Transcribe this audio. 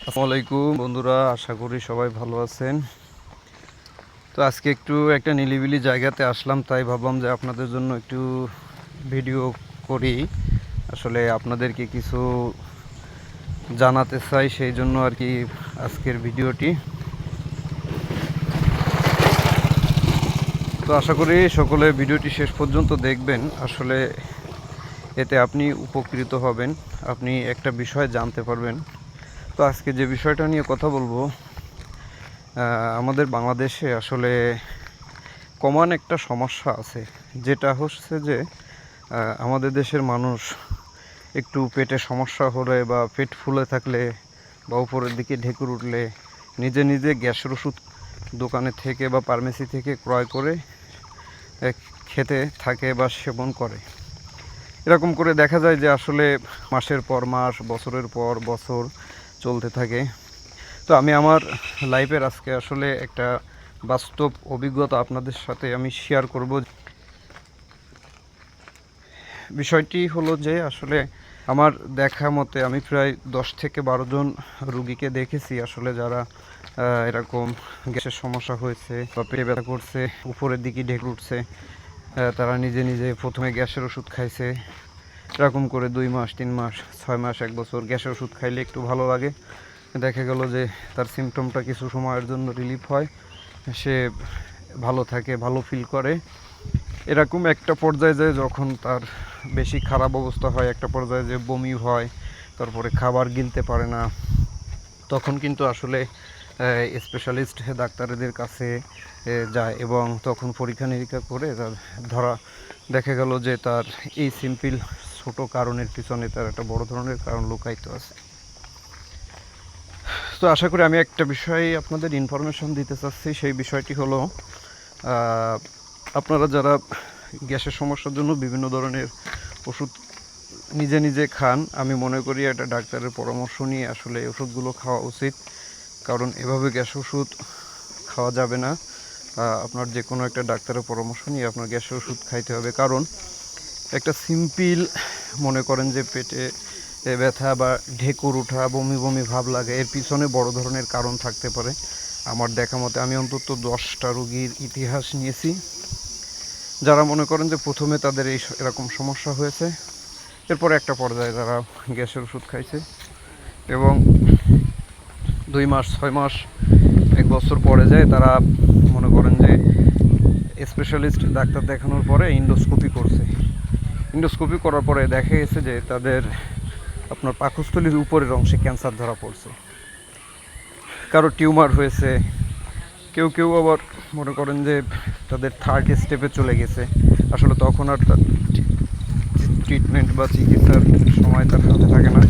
আসসালামু আলাইকুম বন্ধুরা, আশা করি সবাই ভালো আছেন। তো আজকে একটু একটা নিলিবিলি জায়গাতে আসলাম, তাই ভাবলাম যে আপনাদের জন্য একটু ভিডিও করি। আসলে আপনাদেরকে কিছু জানাতে চাই, সেই জন্য আর কি আজকের ভিডিওটি। তো আশা করি সকলে ভিডিওটি শেষ পর্যন্ত দেখবেন। আসলে এতে আপনি উপকৃত হবেন, আপনি একটা বিষয় জানতে পারবেন। তো আজকে যে বিষয়টা নিয়ে কথা বলব আমাদের বাংলাদেশে আসলে কমন একটা সমস্যা আছে, যেটা হচ্ছে যে আমাদের দেশের মানুষ একটু পেটে সমস্যা হলে বা পেট ফুলে থাকলে বা উপরের দিকে ঢেকুর উঠলে নিজে নিজে গ্যাসের ওষুধ দোকানে থেকে বা ফার্মেসি থেকে ক্রয় করে খেতে থাকে বা সেবন করে। এরকম করে দেখা যায় যে আসলে মাসের পর মাস, বছরের পর বছর চলতে থাকে। তো আমি আমার লাইফের আজকে আসলে একটা বাস্তব অভিজ্ঞতা আপনাদের সাথে আমি শেয়ার করব। বিষয়টি হলো যে আসলে আমার দেখা মতে আমি প্রায় দশ থেকে বারো জন রুগীকে দেখেছি আসলে যারা এরকম গ্যাসের সমস্যা হয়েছে বা পেটে ব্যথা করছে, উপরের দিকে ঢেকে উঠছে তারা নিজে নিজে প্রথমে গ্যাসের ওষুধ খাইছে এরকম করে দুই মাস, তিন মাস, ছয় মাস, এক বছর গ্যাসের ওষুধ খাইলে একটু ভালো লাগে। দেখা গেল যে তার সিমটমটা কিছু সময়ের জন্য রিলিফ হয়। সে ভালো থাকে, ভালো ফিল করে। এরকম একটা পর্যায়ে যায় যখন তার বেশি খারাপ অবস্থা হয়, একটা পর্যায়ে যে বমি হয়, তারপরে খাবার গিলতে পারে না। তখন কিন্তু আসলে স্পেশালিস্ট ডাক্তারদের কাছে যায় এবং তখন পরীক্ষা নিরীক্ষা করে তার ধরা, দেখা গেল যে তার এই সিম্পল ছোট কারণের পিছনে তার একটা বড় ধরনের কারণ লুকায়িত আছে। তো আশা করি আমি একটা বিষয়ে আপনাদের ইনফরমেশন দিতে চাচ্ছি। সেই বিষয়টি হলো আপনারা যারা গ্যাসের সমস্যার জন্য বিভিন্ন ধরনের ওষুধ নিজে নিজে খান, আমি মনে করি এটা ডাক্তারের পরামর্শ নিয়ে আসলে ওষুধগুলো খাওয়া উচিত। কারণ এভাবে গ্যাস ওষুধ খাওয়া যাবে না। আপনার যে কোনো একটা ডাক্তারের পরামর্শ নিয়ে আপনার গ্যাসের ওষুধ খাইতে হবে। কারণ একটা সিম্পল মনে করেন যে পেটে ব্যথা বা ঢেকুর ওঠা বমি বমি ভাব লাগে, এর পিছনে বড় ধরনের কারণ থাকতে পারে। আমার দেখা মতে আমি অন্তত দশটা রুগীর ইতিহাস নিয়েছি। যারা মনে করেন যে প্রথমে তাদের এই এরকম সমস্যা হয়েছে, এরপর একটা পর্যায়ে তারা গ্যাসের ওষুধ খাইছে এবং দুই মাস, ছয় মাস, এক বছর পরে যায় তারা মনে করেন যে স্পেশালিস্ট ডাক্তার দেখানোর পরে ইন্ডোস্কোপি করছে। ইন্ডোস্কোপি করার পরে দেখা গেছে যে তাদের আপনার পাকস্থলীর উপরের অংশে ক্যান্সার ধরা পড়ছে। কারও টিউমার হয়েছে, কেউ কেউ আবার মনে করেন যে তাদের থার্ড স্টেপে চলে গেছে। আসলে তখন আর তার ট্রিটমেন্ট বা চিকিৎসার সময় তার হাতে থাকে না।